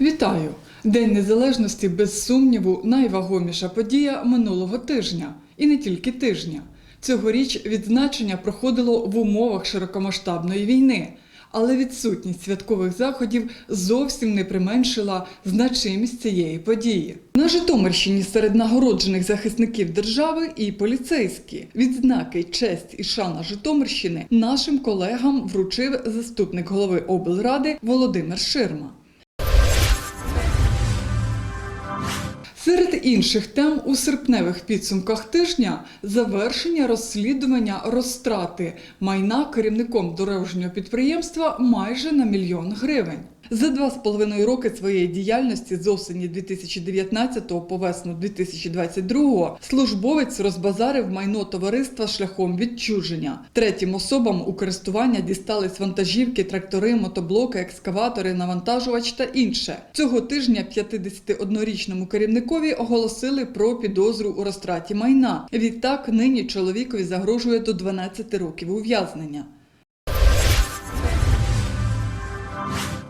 Вітаю! День Незалежності без сумніву найвагоміша подія минулого тижня, і не тільки тижня. Цьогоріч відзначення проходило в умовах широкомасштабної війни, але відсутність святкових заходів зовсім не применшила значимість цієї події. На Житомирщині серед нагороджених захисників держави і поліцейські відзнаки честь і шана Житомирщини нашим колегам вручив заступник голови облради Володимир Ширма. Серед інших тем у серпневих підсумках тижня завершення розслідування розтрати майна керівником дорожнього підприємства майже на мільйон гривень. За два з половиною роки своєї діяльності з осені 2019 по весну 2022 службовець розбазарив майно товариства шляхом відчуження. Третім особам у користування дістались вантажівки, трактори, мотоблоки, екскаватори, навантажувач та інше. Цього тижня 51-річному керівникові оголосили про підозру у розтраті майна. Відтак нині чоловікові загрожує до 12 років ув'язнення.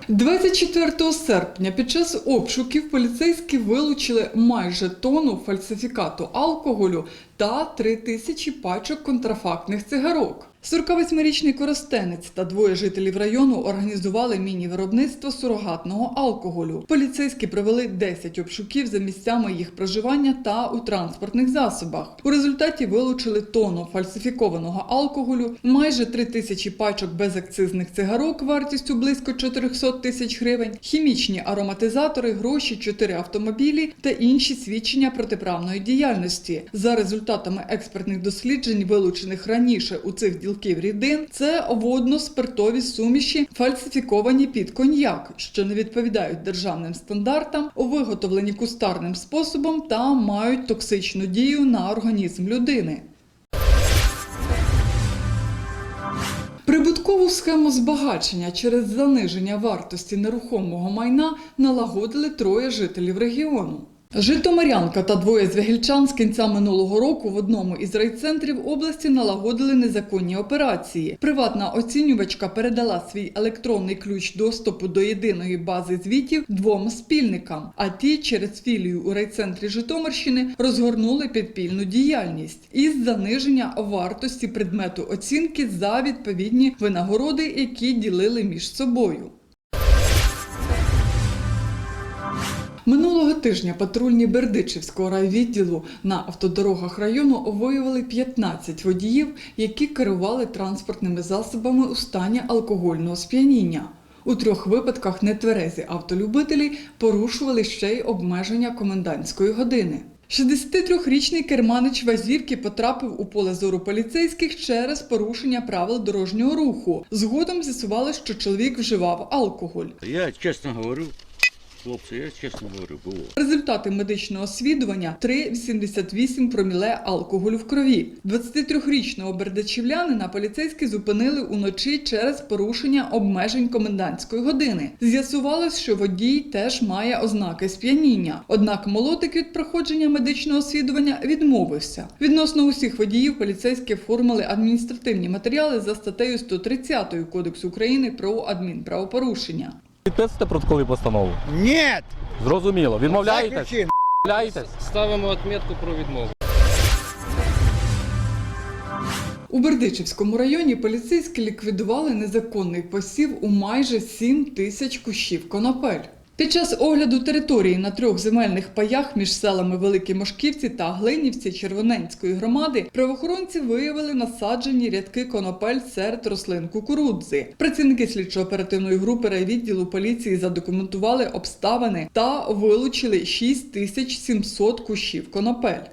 24 серпня під час обшуків поліцейські вилучили майже тонну фальсифікату алкоголю та 3 тисячі пачок контрафактних цигарок. 48-річний коростенець та двоє жителів району організували міні-виробництво сурогатного алкоголю. Поліцейські провели 10 обшуків за місцями їх проживання та у транспортних засобах. У результаті вилучили тонну фальсифікованого алкоголю, майже 3 тисячі пачок безакцизних цигарок вартістю близько 400 тисяч гривень, хімічні ароматизатори, гроші, 4 автомобілі та інші свідчення протиправної діяльності. За результатами експертних досліджень, вилучених раніше у цих ділків рідин, це водно-спиртові суміші, фальсифіковані під коньяк, що не відповідають державним стандартам, виготовлені кустарним способом та мають токсичну дію на організм людини. Прибуткову схему збагачення через заниження вартості нерухомого майна налагодили троє жителів регіону. Житомирянка та двоє звягільчан з кінця минулого року в одному із райцентрів області налагодили незаконні операції. Приватна оцінювачка передала свій електронний ключ доступу до єдиної бази звітів двом спільникам, а ті через філію у райцентрі Житомирщини розгорнули підпільну діяльність із заниження вартості предмету оцінки за відповідні винагороди, які ділили між собою. Минулого тижня патрульні Бердичівського райвідділу на автодорогах району виявили 15 водіїв, які керували транспортними засобами у стані алкогольного сп'яніння. У трьох випадках нетверезі автолюбителі порушували ще й обмеження комендантської години. 63-річний керманич Вазівки потрапив у поле зору поліцейських через порушення правил дорожнього руху. Згодом з'ясували, що чоловік вживав алкоголь. Я чесно говорю, хлопці, я чесно говорю, було. Результати медичного освідування 3,88 проміле алкоголю в крові. 23-річного бердачівлянина поліцейські зупинили уночі через порушення обмежень комендантської години. З'ясувалось, що водій теж має ознаки сп'яніння. Однак молотик від проходження медичного освідування відмовився. Відносно усіх водіїв поліцейські оформили адміністративні матеріали за статтею 130 Кодексу України про адмінправопорушення. Підписуєте протоколи постанову? Ні! Зрозуміло. Відмовляєтесь? Ставимо отметку про відмову. У Бердичівському районі поліцейські ліквідували незаконний посів у майже 7 тисяч кущів конопель. Під час огляду території на трьох земельних паях між селами Великі Мошківці та Глинівці Червоненської громади правоохоронці виявили насаджені рядки конопель серед рослин кукурудзи. Працівники слідчо-оперативної групи райвідділу поліції задокументували обставини та вилучили 6700 кущів конопель.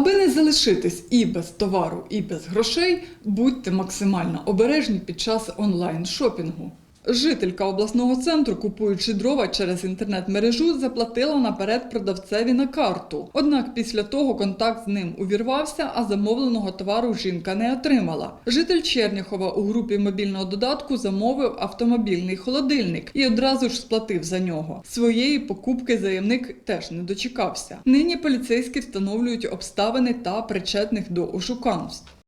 Аби не залишитись і без товару, і без грошей, будьте максимально обережні під час онлайн-шопінгу. Жителька обласного центру, купуючи дрова через інтернет-мережу, заплатила наперед продавцеві на карту. Однак після того контакт з ним увірвався, а замовленого товару жінка не отримала. Житель Черняхова у групі мобільного додатку замовив автомобільний холодильник і одразу ж сплатив за нього. Своєї покупки заявник теж не дочекався. Нині поліцейські встановлюють обставини та причетних до ошуканств.